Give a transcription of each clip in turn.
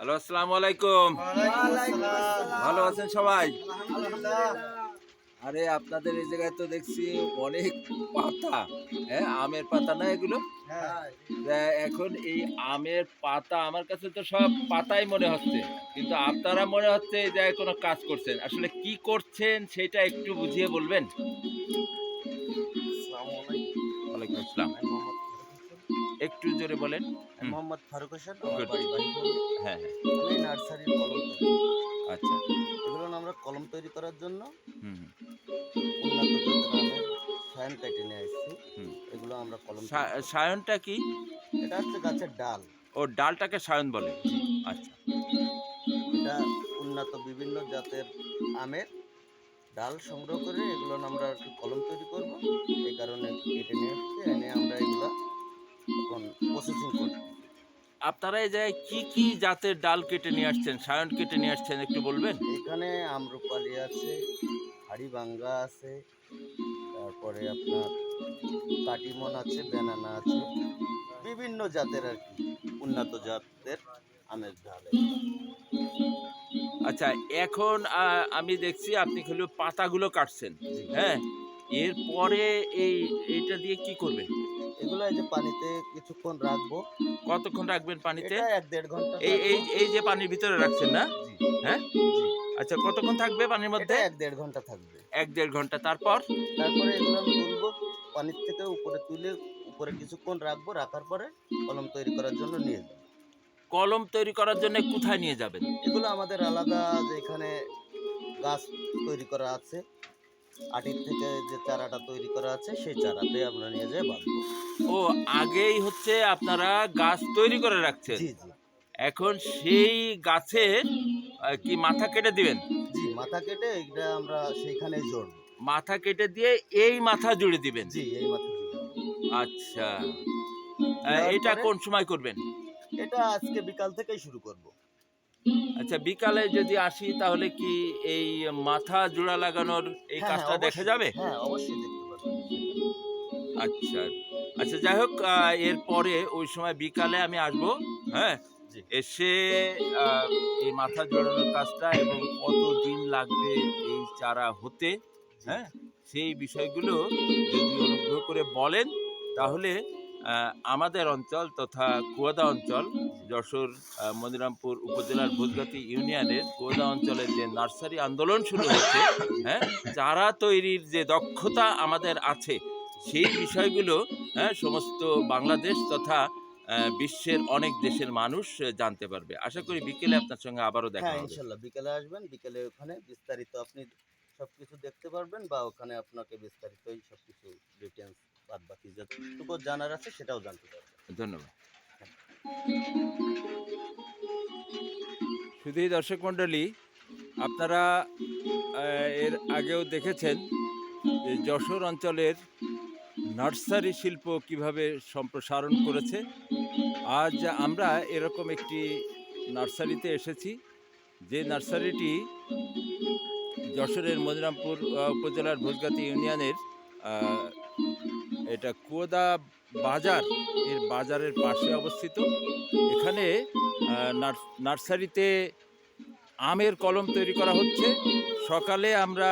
Hello আসসালামু আলাইকুম ভালো আছেন সবাই? আরে আপনাদের এই জায়গায় তো দেখছি অনেক পাতা। হ্যাঁ আমের পাতা না এগুলো? তা এখন এই আমের পাতা আমার কাছে তো সব পাতাই মনে হচ্ছে। কিন্তু আপনারা মনে হচ্ছে এই জায়গায় কোনো কাজ করছেন। আসলে কি করছেন সেটা একটু বুঝিয়ে বলবেন? ওয়ালাইকুম আসসালাম। একটু জোরে বলেন। মোহাম্মদ ফারুক হোসেন আমার Good. বাড়ি হ্যাঁ হ্যাঁ। আমি নার্সারির কলম তৈরি আচ্ছা। এগুলো আমরা কলম তৈরি করার জন্য হুম উন্নত জাতের সায়ন কেটে নিয়ে আসছি। হুম। এগুলো আমরা কলম সায়নটা কি? এটা হচ্ছে গাছের ডাল। ও ডালটাকে সায়ন বলে। আচ্ছা। এটা উন্নত বিভিন্ন জাতের আমের ডাল সংগ্রহ করে এগুলো আমরা একটু কলম তৈরি করব। এই কারণে কেটে নিয়ে এসছি। এনে আমরা এগুলো এখন প্রসেসিং করব। আপনারা এই জায়গায় কি কি জাতের ডাল কেটে নিয়ে আসছেন? সায়ন কেটে নিয়ে আসছেন একটু বলবেন? এখানে আমরুপালি আছে হাড়িভাঙ্গা আছে তারপরে আপনার কাটিমন আছে ব্যানানা আছে বিভিন্ন জাতের আর কি উন্নত জাতের আমের ডাল আচ্ছা এখন আমি দেখছি আপনি খালি পাতাগুলো কাটছেন হ্যাঁ? এরপরে এই এটা দিয়ে কি করবেন? এগুলো এই যে পানিতে কিছুক্ষণ রাখব। কতক্ষণ রাখবেন পানিতে? এক দেড় ঘণ্টা এই এই এই যে পানির ভিতরে রাখছেন না? হ্যাঁ। আচ্ছা কতক্ষণ থাকবে পানির মধ্যে? এক দেড় ঘণ্টা থাকবে। এক দেড় ঘণ্টা। তারপর? তারপরে এগুলো আমি তুলবো পানির থেকে উপরে তুলে উপরে কিছুক্ষণ রাখব রাখার পরে কলম তৈরি করার জন্য নিয়ে যাব। কলম তৈরি করার জন্য কোথায় নিয়ে যাবেন? এগুলো আমাদের আলাদা যে এখানে গাছ তৈরি করা আছে আটির থেকে যে চারাটা তৈরি করা আছে সেই চারাতে আমরা নিয়ে যাই বাঁধবো। ও আগেই হচ্ছে আপনারা গাছ তৈরি করে রাখছেন? জি জি। এখন সেই গাছের কি মাথা কেটে দিবেন? জি মাথা কেটে এটা আমরা সেইখানে জড়বো মাথা কেটে দিয়ে এই মাথা জুড়ে দিবেন? জি এই মাথা আচ্ছা। এটা কোন সময় করবেন? এটা আজকে বিকাল থেকেই শুরু করব। আচ্ছা বিকালে যদি আসি তাহলে কি এই মাথা জোড়া লাগানোর এই হ্যাঁ, কাজটা হ্যাঁ, দেখা যাবে? হ্যাঁ অবশ্যই দেখতে আচ্ছা আচ্ছা যাই হোক এরপরে ওই সময় বিকালে আমি আসব হ্যাঁ? এসে এই মাথা জোড়ানোর কাজটা এবং কত দিন লাগবে এই চারা হতে হ্যাঁ? সেই বিষয়গুলো যদি অনুগ্রহ করে বলেন তাহলে আমাদের অঞ্চল তথা কুয়াদা অঞ্চল যশোর মনিরামপুর উপজেলার ভোজগাতি ইউনিয়নের কুয়াদা অঞ্চলের যে নার্সারি আন্দোলন শুরু হচ্ছে হ্যাঁ চারা তৈরির যে দক্ষতা আমাদের আছে সেই বিষয়গুলো হ্যাঁ সমস্ত বাংলাদেশ তথা বিশ্বের অনেক দেশের মানুষ জানতে পারবে। আশা করি বিকেলে আপনার সঙ্গে আবারও দেখা হ্যাঁ হবে। ইনশাল্লাহ বিকেলে আসবেন বিকেলে ওখানে বিস্তারিত আপনি সবকিছু দেখতে পারবেন বা ওখানে আপনাকে বিস্তারিতই সবকিছু ডিটেলস বাদ বাকি যতটুকু জানার আছে সেটাও জানতে পারবেন ধন্যবাদ। শুধু দর্শক মণ্ডলী আপনারা এর আগেও দেখেছেন যে যশোর অঞ্চলের নার্সারি শিল্প কীভাবে সম্প্রসারণ করেছে। আজ আমরা এরকম একটি নার্সারিতে এসেছি যে নার্সারিটি যশোরের মনিরামপুর উপজেলার ভোজগাতি ইউনিয়নের এটা কুয়োদা বাজার, এর বাজারের পাশে অবস্থিত। এখানে নার্সারিতে আমের কলম তৈরি করা হচ্ছে। সকালে আমরা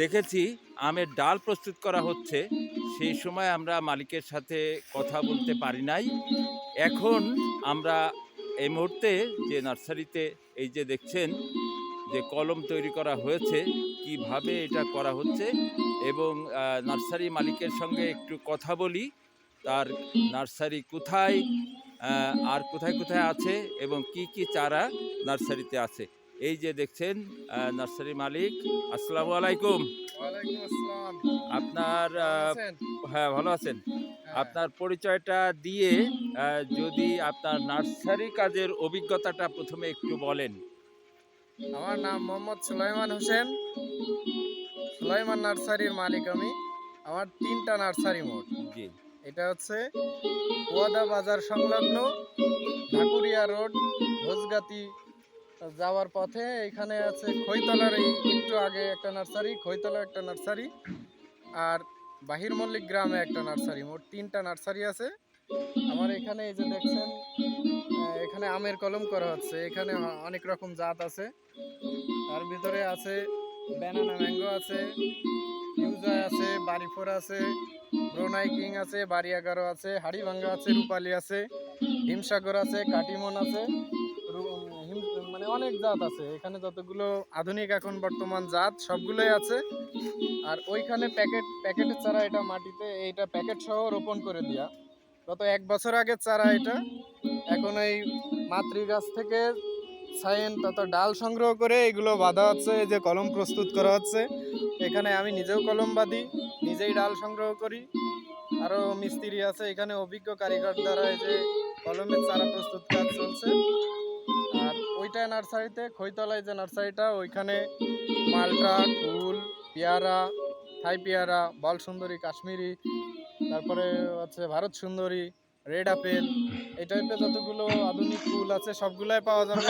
দেখেছি আমের ডাল প্রস্তুত করা হচ্ছে। সেই সময় আমরা মালিকের সাথে কথা বলতে পারি নাই। এখন আমরা এই মুহূর্তে যে নার্সারিতে এই যে দেখছেন যে কলম তৈরি করা হয়েছে কীভাবে এটা করা হচ্ছে এবং নার্সারি মালিকের সঙ্গে একটু কথা বলি তার নার্সারি কোথায় আর কোথায় কোথায় আছে এবং কি কি চারা নার্সারিতে আছে। এই যে দেখছেন নার্সারি মালিক আসসালামু আলাইকুম। আপনার? হ্যাঁ ভালো আছেন। হ্যাঁ। আপনার পরিচয়টা দিয়ে যদি আপনার নার্সারি কাজের অভিজ্ঞতাটা প্রথমে একটু বলেন। আমার নাম মোহাম্মদ সুলাইমান হোসেন। সুলাইমান নার্সারির মালিক আমি। আমার তিনটা নার্সারি মোট। জি। এটা হচ্ছে কুয়াদা বাজার সংলগ্ন ঢাকুরিয়া রোড ভোজগাতি যাওয়ার পথে। এখানে আছে খৈতলার এই একটু আগে একটা নার্সারি খৈতলা একটা নার্সারি। আর বাহির মল্লিক গ্রামে একটা নার্সারি। মোট তিনটা নার্সারি আছে। আমার এখানে এই যে দেখছেন এখানে আমের কলম করা হচ্ছে। এখানে অনেক রকম জাত আছে। তার ভিতরে আছে ব্যানানা ম্যাঙ্গো আছে ইউজয় আছে বাড়িফোর আছে ব্রোনাই কিং আছে বাড়ি এগারো আছে, হাড়িভাঙ্গা আছে, রূপালি আছে, হিমসাগর আছে, কাটিমন আছে মানে অনেক জাত আছে। এখানে যতগুলো আধুনিক এখন বর্তমান জাত, সবগুলোই আছে। আর ওইখানে প্যাকেট প্যাকেটের চারা এটা মাটিতে এইটা প্যাকেট সহ রোপণ করে দিয়া। গত এক বছর আগের চারা এটা। এখন এই মাতৃ গাছ থেকে সাইন তত ডাল সংগ্রহ করে এগুলো বাঁধা হচ্ছে, এই যে কলম প্রস্তুত করা হচ্ছে। এখানে আমি নিজেও কলম বাঁধি, নিজেই ডাল সংগ্রহ করি। আরও মিস্ত্রি আছে, এখানে অভিজ্ঞ কারিগর দ্বারা এই যে কলমের চারা প্রস্তুত কাজ চলছে। আর ওইটা নার্সারিতে, খৈতলায় যে নার্সারিটা, ওইখানে মালটা কুল, পেয়ারা, থাই পেয়ারা, বল সুন্দরী কাশ্মীরি তারপরে হচ্ছে ভারত সুন্দরী রেড আপেল এই টাইপের যতগুলো আধুনিক ফুল আছে সবগুলাই পাওয়া যাবে।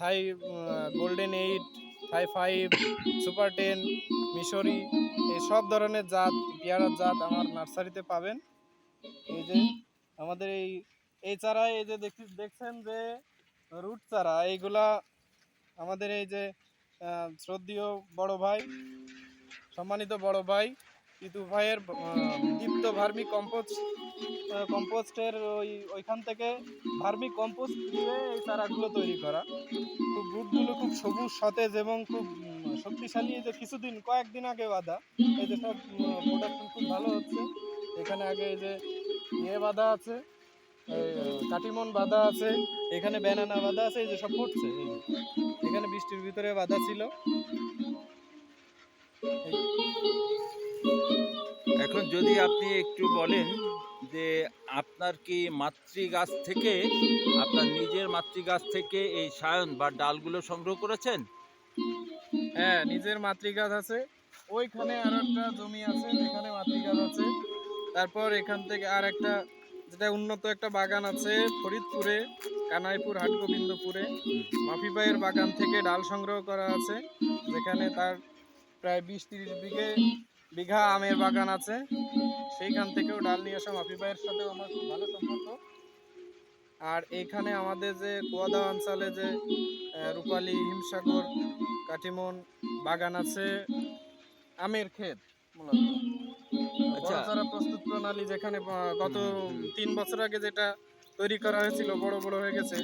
Thai golden eight Thai five super ten মিশরি এই সব ধরনের জাত, পেয়ারার জাত আমার নার্সারিতে পাবেন। এই যে আমাদের এই এই চারা এই যে দেখি, দেখছেন যে রুট চারা, এইগুলা আমাদের এই যে শ্রদ্ধেয় বড় ভাই, সম্মানিত বড় ভাই ইতু ভাইয়ের দীপ্ত ভার্মি কম্পোস্ট কম্পোস্টের ওই, ওইখান থেকে ভার্মি কম্পোস্ট দিয়ে এই চারাগুলো তৈরি করা। খুব বুটগুলো খুব সবুজ, সতেজ এবং খুব শক্তিশালী। যে কিছুদিন, কয়েকদিন আগে বাঁধা এই যে সব প্রোডাকশন খুব ভালো হচ্ছে। এখানে আগে এই যে ইয়ে বাঁধা আছে কাটিমন বাঁধা আছে, এখানে ব্যানানা বাঁধা আছে, এই যে সব ফুটছে এখানে বৃষ্টির ভিতরে বাঁধা ছিল। এখন যদি আপনি একটু বলেন যে আপনার কি মাতৃ গাছ থেকে, আপনার নিজের মাতৃ গাছ থেকে এই সায়ন বা ডালগুলো সংগ্রহ করেছেন? হ্যাঁ নিজের মাতৃগাছ আছে। ওইখানে আর একটা জমি আছে, যেখানে মাতৃগাছ আছে। তারপর এখান থেকে আর একটা যেটা উন্নত একটা বাগান আছে ফরিদপুরে, কানাইপুর, হাটগোবিন্দপুরে। মাফিবাইয়ের বাগান থেকে ডাল সংগ্রহ করা আছে, যেখানে তার প্রায় বিশ তিরিশ বিঘে বিঘা আমের বাগান আছে সেইখান থেকেও ডাল নিয়ে আসা মাফি ভাইয়ের সাথেও আমার খুব ভালো সম্পর্ক আর এইখানে আমাদের যে কুয়াদা অঞ্চলে যে রূপালী হিমসাগর কাটিমন বাগান আছে আমের ক্ষেত মূলত আচ্ছা। প্রস্তুত প্রণালী যেখানে গত। তিন বছর আগে যেটা তৈরি করা হয়েছিল বড় বড় হয়ে গেছে।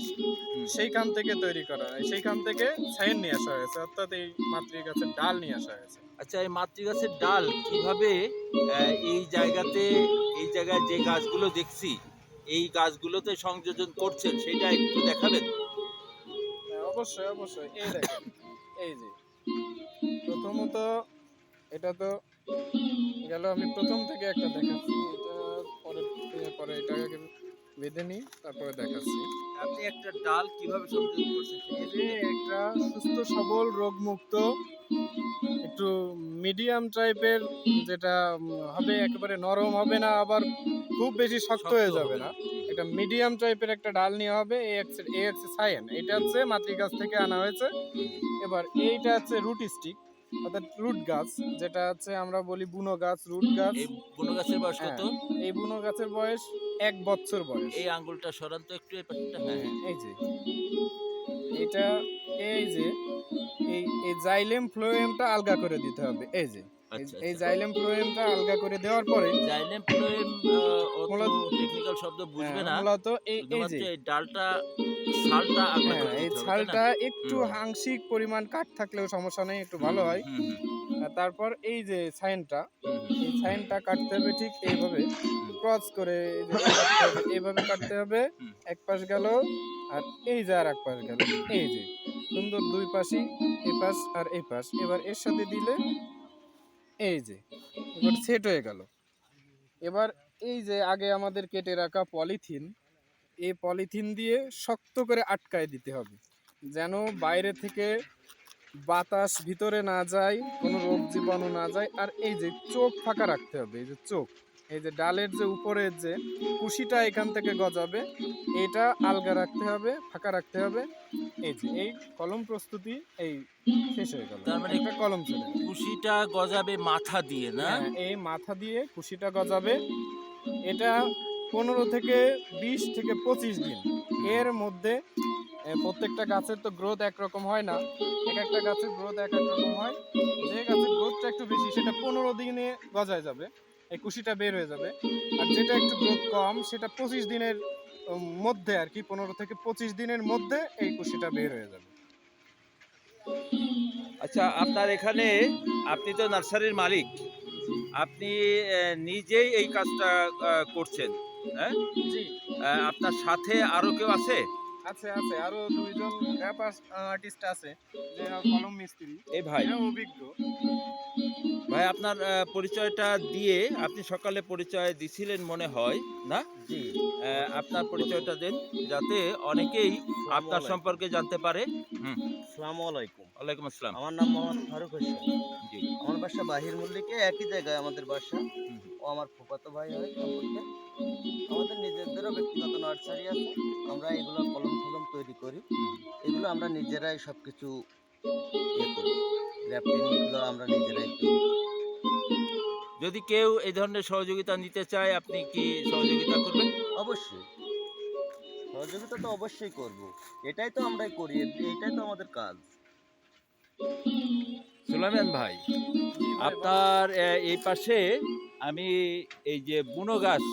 সেইখান থেকে তৈরি করা হয়। সেইখান থেকে সাইন নিয়ে আসা হয়েছে অর্থাৎ এই মাতৃ গাছের ডাল নিয়ে আসা হয়েছে। আচ্ছা এই মাতৃ গাছের ডাল কীভাবে এই জায়গাতে এই জায়গায় যে গাছগুলো দেখছি এই গাছগুলোতে সংযোজন করছেন সেটা একটু দেখাবেন? হ্যাঁ, অবশ্যই অবশ্যই। এই দেখেন এই যে। প্রথমত এটা তো গেল আমি প্রথম থেকে একটা দেখাচ্ছি। এটা পরে পরে এটাকে বেঁধে নিই তারপরে দেখাচ্ছি। আপনি একটা ডাল কীভাবে সংযোজন করছেন একটা সুস্থ সবল রোগমুক্ত একটু মিডিয়াম টাইপের যেটা হবে একেবারে নরম হবে না আবার খুব বেশি শক্ত হয়ে যাবে না। একটা মিডিয়াম টাইপের একটা ডাল নেওয়া হবে হচ্ছে এই হচ্ছে সায়েন এটা হচ্ছে মাতৃ গাছ থেকে আনা হয়েছে। এবার এইটা হচ্ছে রুট স্টিক অর্থাৎ রুট গাছ যেটা হচ্ছে আমরা বলি বুনো গাছ রুট গাছ। বুনো গাছের বয়স কত? এই বুনো গাছের বয়স এক বছর বয়স। এই আঙ্গুলটা সরান তো একটু এই পাশটা হ্যাঁ হ্যাঁ, এই যে। এটা এই যে এই এই জাইলেম ফ্লোয়েমটা আলগা করে দিতে হবে এই যে। এই- আচ্ছা জাইলেম ফ্লোয়েমটা আলগা করে দেওয়ার পরে জাইলেম ফ্লোয়েম মূলত- টেকনিক্যাল শব্দ বুঝবে হ্যাঁ, না মূলত এই এই যে। ডালটা ছালটা আলাদা হ্যাঁ এই? ছালটা একটু। আংশিক পরিমাণ কাট থাকলেও সমস্যা নেই একটু ভালো হয়। তারপর এই যে সাইনটা এই সাইনটা কাটতে হবে ঠিক এইভাবে। ক্রস করে এইভাবে কাটতে হবে এক পাশ গেল আর এই যে আর এক পাশ গেল। এই যে সুন্দর দুই পাশই এই পাশ আর এই পাশ। এবার এর সাথে দিলে এই যে এবার সেট হয়ে গেল। এবার এই যে আগে আমাদের কেটে রাখা পলিথিন এই পলিথিন দিয়ে শক্ত করে আটকায় দিতে হবে। যেন বাইরে থেকে বাতাস ভিতরে না যায় কোনো রোগ জীবাণু না যায় আর এই যে চোখ ফাঁকা রাখতে হবে এই যে চোখ এই যে ডালের যে উপরের যে কুশিটা এখান থেকে গজাবে এটা আলগা রাখতে হবে ফাঁকা রাখতে হবে এই যে এই কলম প্রস্তুতি এই শেষ হয়ে গেল তার মানে- একটা কলম চলে। কুশিটা গজাবে মাথা দিয়ে না হ্যাঁ, এই মাথা দিয়ে কুশিটা গজাবে এটা পনেরো থেকে বিশ থেকে পঁচিশ দিন। এর মধ্যে প্রত্যেকটা গাছের তো গ্রোথ একরকম হয় না। এক একটা গাছের গ্রোথ এক এক রকম হয়। যে গাছের গ্রোথটা একটু বেশি, সেটা পনেরো দিনে গজায় যাবে এই কুশিটা বের হয়ে যাবে। আর যেটা একটু গ্রোথ কম, সেটা পঁচিশ দিনের মধ্যে আর কি, পনেরো থেকে পঁচিশ দিনের মধ্যে এই কুশিটা বের হয়ে যাবে। আচ্ছা আপনার এখানে, আপনি তো নার্সারির মালিক। আপনি নিজেই এই কাজটা করছেন। হ্যাঁ? জি। আপনার সাথে আরও কেউ আছে? আছে আছে। আরও দুইজন র্যাপ আর্টিস্ট আছে যে কলম মিস্ত্রি। এই ভাই। অভিজ্ঞ। ভাই আপনার পরিচয়টা দিয়ে আপনি সকালে পরিচয় দিছিলেন মনে হয় না? জি। আপনার পরিচয়টা দেন যাতে অনেকেই আপনার সম্পর্কে জানতে পারে। আসসালামু আলাইকুম। ওয়ালাইকুম আসসালাম। আমার নাম মোহাম্মদ ফারুক হোসেন। জি। আমার বাসা বাহির মল্লিকে একই জায়গায় আমাদের বাসা। ও আমার ফুফাতো ভাই হয় সম্পর্কে। আমাদের নিজেদেরও ব্যক্তিগত নার্সারি আছে। আমরা এগুলো কলম ফলম তৈরি করি। এগুলো আমরা নিজেরাই সব কিছু ইয়ে করি। আমরা নিজেরাই করি। যদি কেউ এই ধরনের সহযোগিতা নিতে চায় আপনি কি সহযোগিতা করবেন? অবশ্যই। সহযোগিতা তো অবশ্যই করব। এটাই তো আমরাই করি। এটাই তো আমাদের কাজ। সুলাইমান ভাই আপনার এই পাশে আমি এই যে বুনো গাছ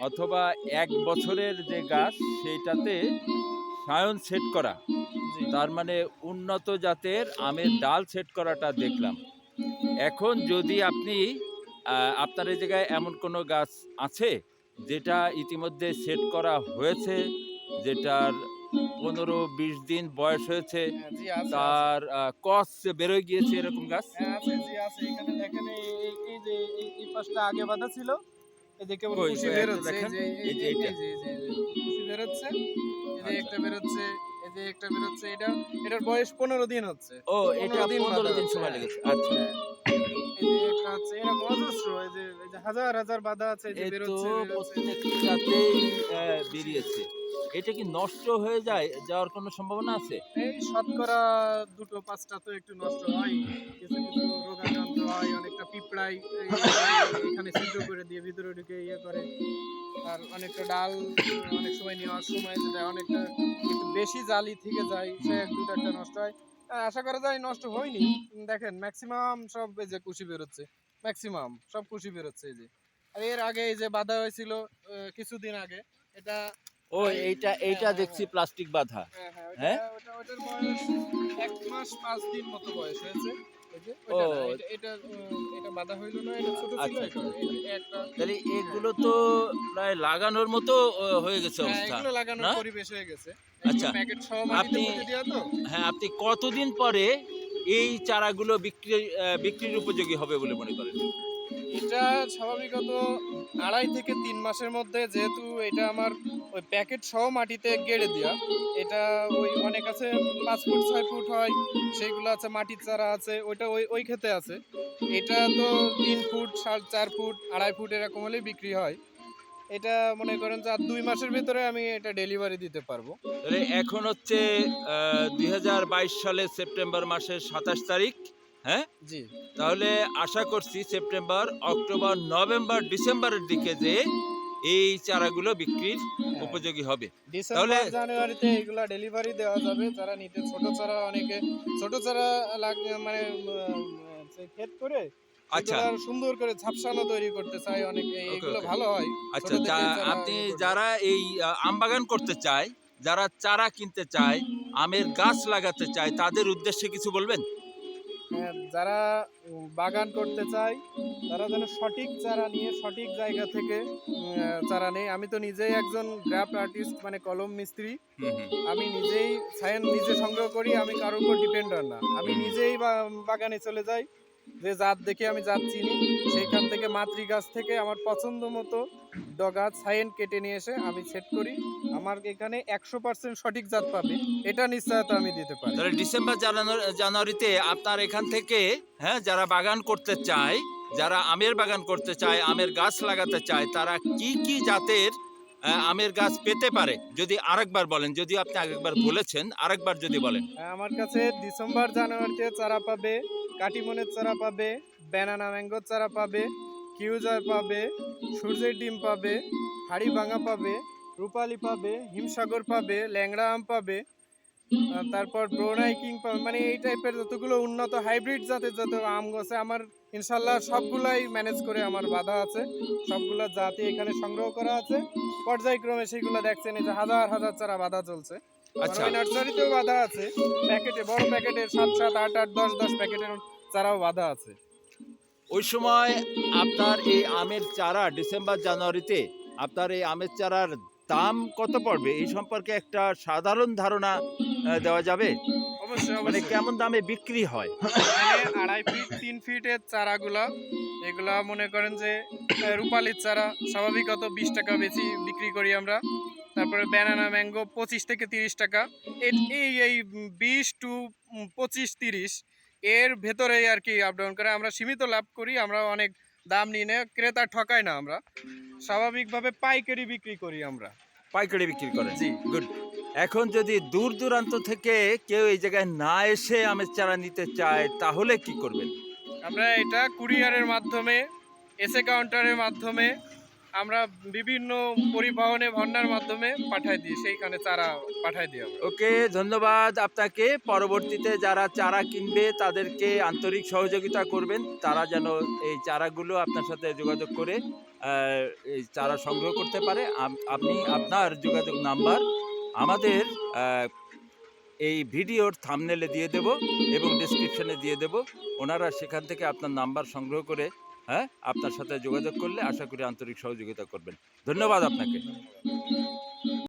অথবা এক বছরের যে গাছ সেইটাতে সায়ন সেট করা। তার মানে উন্নত জাতের আমের ডাল সেট করাটা দেখলাম। এখন যদি আপনি আপনার এই জায়গায় এমন কোনো গাছ আছে যেটা ইতিমধ্যে সেট করা হয়েছে যেটার পনেরো বিশ দিন বয়স হয়েছে হ্যাঁ। তার কস বেরোয় গিয়েছে এরকম গাছ? হ্যাঁ, আগে বাঁধা ছিল। এই যে কেবল কুশি বের হচ্ছে এই যে এটা। কুশি বের হচ্ছে এই যে আচ্ছা। একটা বের হচ্ছে এই যে একটা বের হচ্ছে এটা এটার বয়স পনেরো দিন হচ্ছে। ও এটা দিন পনেরো বাঁধা দিন সময় হ্যাঁ। লেগেছে আচ্ছা। হাজার হাজার বাঁধা আছে বেরিয়েছে। এটা কি নষ্ট হয়ে যায় যাওয়ার কোনো সম্ভাবনা আছে? এই শতকরা দুটো পাঁচটা তো একটু নষ্ট হয় কিছু কিছু। হয় এখানে ছিদ্র করে দিয়ে ভিতরে ঢুকে ইয়ে করে। আর অনেকটা ডাল অনেক সময় নেওয়ার সময় যেটা অনেকটা একটু বেশি জালি থেকে যায় সে এক দুটো একটা নষ্ট হয়। আশা করা যায় নষ্ট হয়নি। দেখেন ম্যাক্সিমাম সব এই যে কুশি বেরোচ্ছে ম্যাক্সিমাম সব কুশি বেরোচ্ছে এই যে। আর এর আগে এই যে বাধা হয়েছিল কিছুদিন আগে এটা ও এইটা এইটা হ্যাঁ, দেখছি হ্যাঁ। প্লাস্টিক বাঁধা। হ্যাঁ হ্যাঁ হ্যাঁ? ওটা ওটা ওটার বয়স এক মাস পাঁচ দিন মতো বয়স হয়েছে। ও। এটা- এটা উম, এটা না এটা ছোট ছিল আচ্ছা, একটা তাহলে এগুলো তো প্রায় লাগানোর মতো হয়ে গেছে হ্যাঁ, অবস্থা এগুলো লাগানোর পরিবেশ হয়ে গেছে আচ্ছা। আপনি- হ্যাঁ আপনি কতদিন পরে এই চারাগুলো বিক্রি বিক্রির উপযোগী হবে বলে মনে করেন এটা স্বাভাবিকত আড়াই থেকে তিন মাসের মধ্যে যেহেতু এটা আমার ওই প্যাকেট সহ মাটিতে গেড়ে দেওয়া এটা ওই অনেক আছে, পাঁচ ফুট, ছয় ফুট হয় সেইগুলো আছে, মাটির চারা আছে, ওইটা ওই ওই খেতে আছে। এটা তো তিন ফুট, সাড়ে চার ফুট, আড়াই ফুট এরকম হলেই বিক্রি হয়। এটা মনে করেন যে আর দুই মাসের ভিতরে আমি এটা ডেলিভারি দিতে পারব। এখন হচ্ছে দুই হাজার বাইশ সালের সেপ্টেম্বর মাসের সাতাশ তারিখ জি। তাহলে আশা করছি সেপ্টেম্বর অক্টোবর নভেম্বর ডিসেম্বরের দিকে যে এই চারাগুলো বিক্রির হ্যাঁ। উপযোগী হবে। তাহলে- জানুয়ারিতে এগুলো ডেলিভারি দেওয়া যাবে। যারা নিতে ছোট চারা অনেকে ছোট চারা লাগ- মানে ক্ষেত করে আচ্ছা। সুন্দর করে ঝাপসানো তৈরি করতে চাই অনেকে। এগুলো ভালো হয়। আচ্ছা যা- আপনি যারা এই আহ, আম বাগান করতে চায় যারা চারা কিনতে চায় আমের গাছ লাগাতে চায় তাদের উদ্দেশ্যে কিছু বলবেন? হ্যাঁ, যারা বাগান করতে চায় তারা যেন সঠিক চারা নিয়ে সঠিক জায়গা থেকে চারা নেই আমি তো নিজেই একজন গ্রাফ আর্টিস্ট মানে কলম মিস্ত্রি। আমি নিজেই সায়েন্স নিজে সংগ্রহ করি আমি কারোর উপর ডিপেন্ডার না। আমি নিজেই বা- বাগানে চলে যাই যে জাত দেখে আমি জাত চিনি সেইখান থেকে মাতৃ গাছ থেকে আমার পছন্দ মতো ডগাছ সায়েন কেটে নিয়ে এসে আমি সেট করি। আমার এখানে একশো পার্সেন্ট সঠিক জাত পাবে এটা নিশ্চয়তা আমি দিতে পারি। তাহলে ডিসেম্বর জানুয়ারিতে আপনার এখান থেকে হ্যাঁ যারা বাগান করতে চায় যারা আমের বাগান করতে চায় আমের গাছ লাগাতে চায় তারা কি কি জাতের আমের গাছ পেতে পারে? যদি আরেকবার বলেন যদি আপনি আরেকবার বলেছেন আরেকবার যদি বলেন। আমার কাছে ডিসেম্বর জানুয়ারিতে চারা পাবে কাটিমনের চারা পাবে ব্যানানা ম্যাঙ্গোর চারা পাবে কিউজার পাবে, সূর্যের ডিম পাবে, হাড়ি ভাঙা পাবে, রূপালি পাবে, হিমসাগর পাবে, ল্যাংড়া আম পাবে তারপর ব্রোনাই কিং পাবে মানে এই টাইপের যতগুলো উন্নত হাইব্রিড জাতের যত আম গাছে, আমার ইনশাল্লাহ সবগুলাই ম্যানেজ করে আমার বাধা আছে। সবগুলা জাতি এখানে সংগ্রহ করা আছে। পর্যায়ক্রমে সেগুলো দেখছেন, এই যে হাজার হাজার চারা বাধা চলছে। আচ্ছা। নার্সারিতেও বাধা আছে। প্যাকেটে বড় প্যাকেটের সাত সাত আট আট দশ দশ প্যাকেটের চারাও বাধা আছে। ওই সময় আপনার এই আমের চারা ডিসেম্বর জানুয়ারিতে আপনার এই আমের চারার দাম কত পড়বে? এই সম্পর্কে একটা সাধারণ ধারণা দেওয়া যাবে? অবশ্যই মানে কেমন দামে বিক্রি হয়? আড়াই ফিট তিন ফিটের চারাগুলা এগুলা মনে করেন যে রূপালির চারা স্বাভাবিকত বিশ টাকা বেশি বিক্রি করি আমরা। তারপরে ব্যানানা ম্যাঙ্গো পঁচিশ থেকে তিরিশ টাকা। এই- এই বিশ টু পঁচিশ তিরিশ এর ভেতরেই আর কি আপ ডাউন করে আমরা সীমিত লাভ করি আমরা অনেক দাম নিয়ে না ক্রেতা ঠকাই না আমরা। স্বাভাবিকভাবে পাইকারি বিক্রি করি আমরা। পাইকারি বিক্রি করে জি। গুড। এখন যদি দূর দূরান্ত থেকে কেউ এই জায়গায় না এসে আমের চারা নিতে চায় তাহলে কি করবেন? আমরা এটা কুরিয়ারের মাধ্যমে এসে কাউন্টারের মাধ্যমে আমরা বিভিন্ন পরিবহনে ভন্ডার মাধ্যমে পাঠাই দিই, সেইখানে চারা পাঠাই দিই ওকে, ধন্যবাদ আপনাকে। পরবর্তীতে যারা চারা কিনবে, তাদেরকে আন্তরিক সহযোগিতা করবেন। তারা যেন এই চারাগুলো আপনার সাথে যোগাযোগ করে এই চারা সংগ্রহ করতে পারে। আপনি আপনার যোগাযোগ নাম্বার আমাদের এই ভিডিওর থামনেলে দিয়ে দেব এবং ডিসক্রিপশনে দিয়ে দেব। ওনারা সেখান থেকে আপনার নাম্বার সংগ্রহ করে হ্যাঁ? আপনার সাথে যোগাযোগ করলে আশা করি আন্তরিক সহযোগিতা করবেন। ধন্যবাদ আপনাকে।